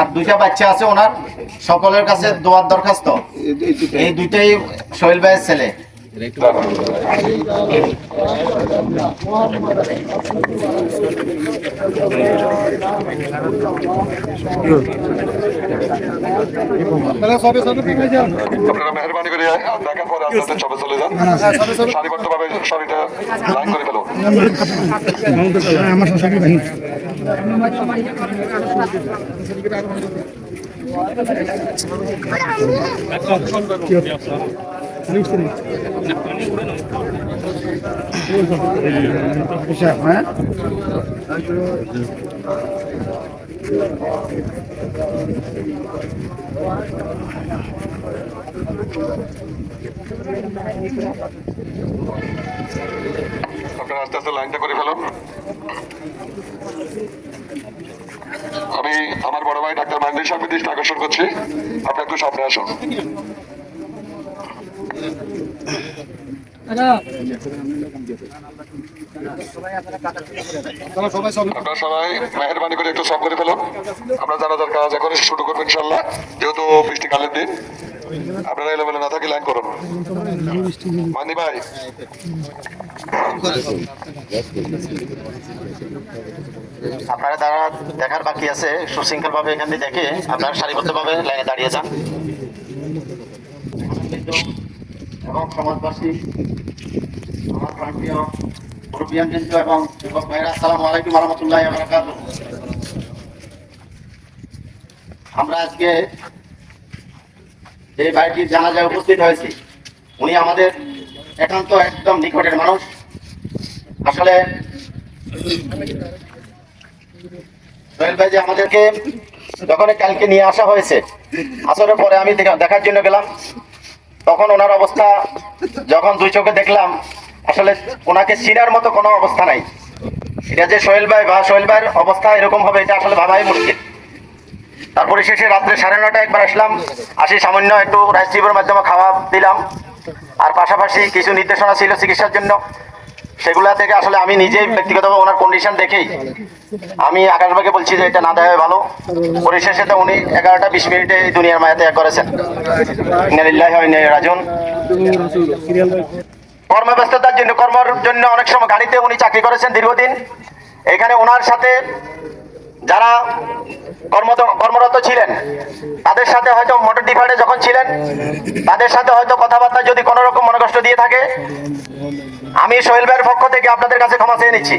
আর দুইটা বাচ্চা আছে ওনার। সকলের কাছে দোয়ার দরখাস্ত। এই দুইটাই। সহিল ভাইয়ের ছেলে। আপনারা মেহরবানি করে দেখার পরে আপনাদের সবে চলে যান। সারিবদ্ধভাবে শরীরটা লাইন করে ফেলো আপনারা আস্তে আস্তে লাইনটা করে ফেলুন আমি আমার বড় ভাই ডাক্তার মান্ডি সাহেব দৃষ্টি আকর্ষণ করছি। আপনি একটু সামনে আসুন। আপনারা করে একটু সব করে এখন শুরু যেহেতু দিন, আপনারা না থাকি লাইন করুন। মান্দি ভাই। আপনারা দেখার বাকি আছে সুশৃঙ্খল ভাবে এখান দেখে আপনারা সারিবদ্ধ ভাবে লাইনে দাঁড়িয়ে যান। এবং সমাজবাসী আমার প্রাণপ্রিয় মুরব্বিয়ান কিন্তু এবং যুবক ভাইরা, আসসালামু আলাইকুম রহমতুল্লাহ আমরা আজকে যে বাড়িটির জানাজায় উপস্থিত হয়েছি, উনি আমাদের একান্ত একদম নিকটের মানুষ। আসলে সোহেল ভাই যে আমাদেরকে যখন কালকে নিয়ে আসা হয়েছে, আসরের পরে আমি দেখার জন্য গেলাম। তখন ওনার অবস্থা, যখন দুই চোখে দেখলাম, আসলে ওনাকে চিনার মতো কোনো অবস্থা নাই। এটা যে সোহেল ভাই, বা সোহেল ভাইয়ের অবস্থা এরকম হবে, এটা আসলে ভাবাই মুশকিল। তারপরে শেষে রাত্রে সাড়ে নটা একবার আসলাম, আসি সামান্য একটু রাইস টিভির মাধ্যমে খাওয়া দিলাম। আর পাশাপাশি কিছু নির্দেশনা ছিল চিকিৎসার জন্য। সেগুলা থেকে আসলে আমি নিজেই ব্যক্তিগতভাবে ওনার কন্ডিশন দেখেই আমি আকাশবাগে বলছি যে এটা না দেওয়া ভালো। পরিশেষে তো উনি এগারোটা বিশ মিনিটে এই দুনিয়ার মায়া ত্যাগ করেছেন। রাজন কর্মব্যস্ততার জন্য কর্মর জন্য অনেক সময় গাড়িতে উনি চাকরি করেছেন দীর্ঘদিন। এখানে ওনার সাথে যারা কর্মরত ছিলেন, তাদের সাথে হয়তো মোটর ডিপার্টে যখন ছিলেন, তাদের সাথে হয়তো কথাবার্তা যদি কোনো রকম মনে কষ্ট দিয়ে থাকে, আমি সোহেল ভাইয়ের পক্ষ থেকে আপনাদের কাছে ক্ষমা চেয়ে নিচ্ছি।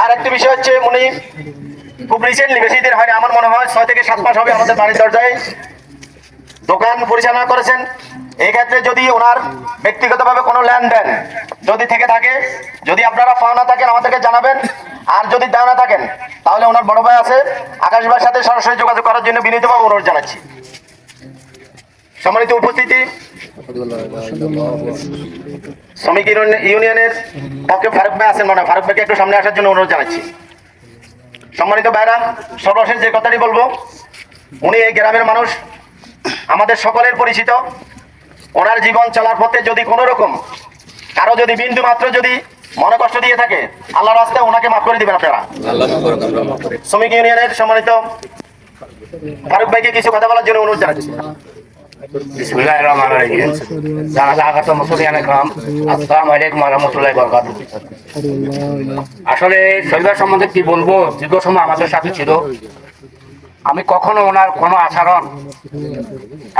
আর একটি বিষয় হচ্ছে, উনি খুব রিসেন্টলি বেশি দিন হয়নি, আমার মনে হয় ছয় থেকে সাত মাস হবে আমাদের বাড়ির দরজায় দোকান পরিচালনা করেছেন। এই ক্ষেত্রে যদি ওনার ব্যক্তিগতভাবে কোনো লেনদেন যদি থেকে থাকে, যদি আপনারা পাওনা থাকেন, আমাদেরকে জানাবেন। আর যদি দেওয়া না থাকেন, তাহলে ওনার বড় ভাই আছে, আকাশ ভাইয়ের সাথে সরাসরি যোগাযোগ করার জন্য বিনীতভাবে অনুরোধ জানাচ্ছি। সম্মানিত উপস্থিতি। শ্রমিক ইউনিয়ন- ইউনিয়নের পক্ষে ফারুক ভাই আছেন মনে ফারুক ভাইকে একটু সামনে আসার জন্য অনুরোধ জানাচ্ছি। সম্মানিত ভাইরা, সর্বশেষ যে কথাটি বলব, উনি এই গ্রামের মানুষ, আমাদের সকলের পরিচিত। ওনার জীবন চলার পথে যদি কোনো রকম কারও যদি বিন্দু মাত্র যদি মনে কষ্ট দিয়ে থাকে। আল্লাহর রাস্তায় ওনাকে মাফ করে দিবেন আপনারা। শ্রমিক ইউনিয়নের সম্মানিত ফারুক ভাইকে কিছু কথা বলার জন্য অনুরোধ জানাচ্ছি। আসলে শৈবার সম্বন্ধে কি বলব? দীর্ঘ সময় আমাদের সাথে ছিল। আমি কখনো ওনার কোনো আচরণ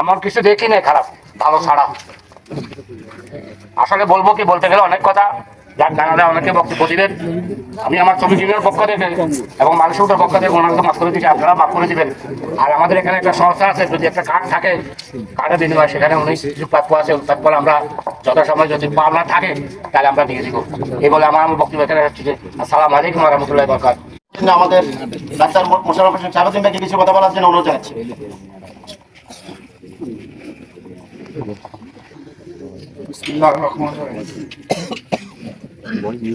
এমন কিছু দেখি নাই খারাপ ভালো ছাড়া। আসলে বলব কি বলতে গেলে অনেক কথা। যার জানালে অনেকে বক্তব্য দিবেন। আমি আমার ছবি টিমের পক্ষ থেকে এবং মানুষের পক্ষ থেকে ওনাকে মাফ করে দিচ্ছি আপনারা মাফ করে দিবেন। আর আমাদের এখানে একটা সংস্থা আছে যদি একটা কার্ড থাকে কার্ডের বিনিময়ে সেখানে উনি কিছু প্রাপ্য আছে প্রাপ্য আমরা যথাসময় যদি পাওনা থাকে তাহলে আমরা দিয়ে দিব। এই বলে আমার আমার বক্তব্য এখানে হচ্ছে যে আসসালামু আলাইকুম রহমতুল্লাহ বরকাত আমাদের ডাক্তার মোশারফ হোসেন শাহাবুদ্দিন ভাইকে কিছু কথা বলার জন্য অনুরোধ জানাচ্ছি।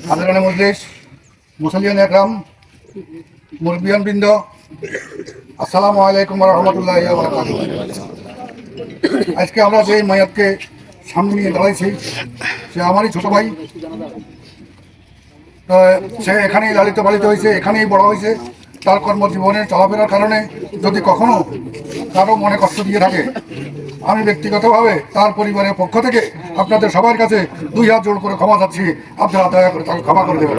সাধারণ মজলিস মুসলিয়ান একরাম মুরবিয়ান বৃন্দ, আসসালামু আলাইকুম রহমতুল্লাহ আজকে আমরা যে মায়াতকে সামনে নিয়ে দাঁড়াইছি, সে আমারই ছোট ভাই। সে এখানেই লালিত পালিত হয়েছে, এখানেই বড় হয়েছে। তার কর্মজীবনের চলাফেরার কারণে যদি কখনো কারও মনে কষ্ট দিয়ে থাকে আমি ব্যক্তিগতভাবে তার পরিবারের পক্ষ থেকে আপনাদের সবার কাছে দুই হাত জোড় করে ক্ষমা চাচ্ছি। আপনারা দয়া করে তাকে ক্ষমা করে দেবেন।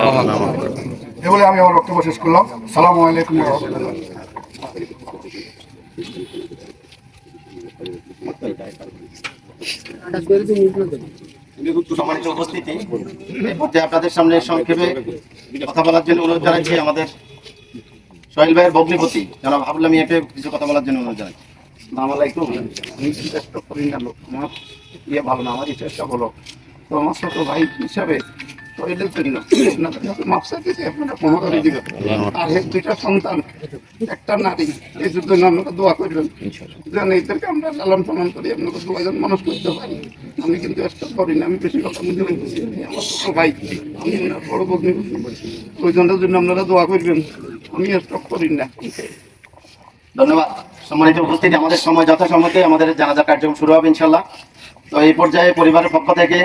এ বলে আমি আমার বক্তব্য শেষ করলাম। সালাম আলাইকুম কথা বলার জন্য অনুরোধ জানাচ্ছি আমাদের সোহেল ভাইয়ের ভগ্নিপতি, জনাব হাবুল্লাহ মিয়াকে কিছু কথা বলার জন্য অনুরোধ জানাচ্ছি। আসসালামু আলাইকুম। আমি করি না লোক আমার ইয়ে ভালো না আমারই চেষ্টা ভালো তো আমার ছোট ভাই হিসাবে আপনারা আর দুইটা সন্তান, একটা নারী, এই আপনারা দোয়া করবেন। আমরা করি করতে পারি। আমি কিন্তু করি না, আমি বেশি কথা আমার ভাই, আমি জন্য আপনারা দোয়া করবেন। আমি করি না। ধন্যবাদ। সম্মানিত উপস্থিতি, আমাদের সময় যথাসম্মতি আমাদের জানাজা কার্যক্রম শুরু হবে ইনশাল্লাহ তো এই পর্যায়ে পরিবারের পক্ষ থেকে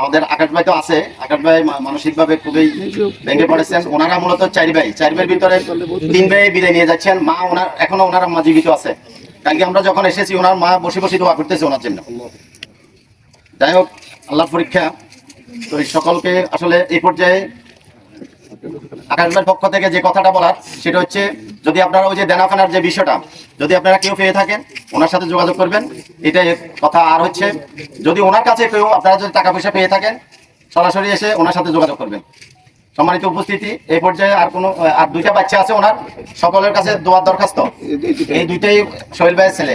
আমাদের আকাশ ভাই তো আছে। আকাশ ভাই মানসিকভাবে খুবই ভেঙে পড়েছেন। ওনারা মূলত চার ভাই। চার ভাইয়ের ভিতরে তিন ভাই বিদায় নিয়ে যাচ্ছেন। মা ওনার এখনও ওনার মা জীবিত আছে। কারণ কি আমরা যখন এসেছি, ওনার মা বসে বসে দোয়া করতেছে ওনার জন্য। যাই হোক আল্লাহ পরীক্ষা। তো এই সকলকে আসলে এই পর্যায়ে আকাশবাইয়ের পক্ষ থেকে যে কথাটা বলার, সেটা হচ্ছে যদি আপনারা ওই যে দেনাফানার যে বিষয়টা, যদি আপনারা কেউ পেয়ে থাকেন, ওনার সাথে যোগাযোগ করবেন, এটাই কথা। আর হচ্ছে, যদি ওনার কাছে কেউ আপনারা যদি টাকা পয়সা পেয়ে থাকেন, সরাসরি এসে ওনার সাথে যোগাযোগ করবেন। সম্মানিত উপস্থিতি, এই পর্যায়ে আর কোনো, আর দুইটা বাচ্চা আছে ওনার, সকলের কাছে দোয়ার দরখাস্ত। এই দুইটাই সোহেল ভাইয়ের ছেলে।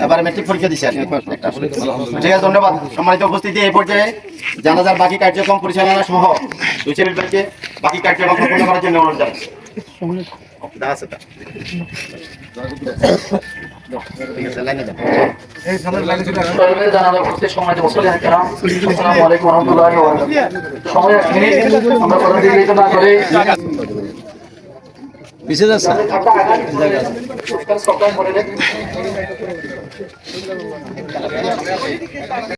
এবারে মেট্রিক পরীক্ষা দিচ্ছে ঠিক আছে ধন্যবাদ। সম্মানিত উপস্থিতি এই পর্যায়ে জানাজার বাকি কার্যক্রম পরিচালনা সহ দুই ব্যাংকে বাকি কার্যক্রম সম্পন্ন করার জন্য অনুরোধ জানাচ্ছি সময় এক মিনিট আমরা কথা দিয়ে না করে পিছিয়ে যাচ্ছে?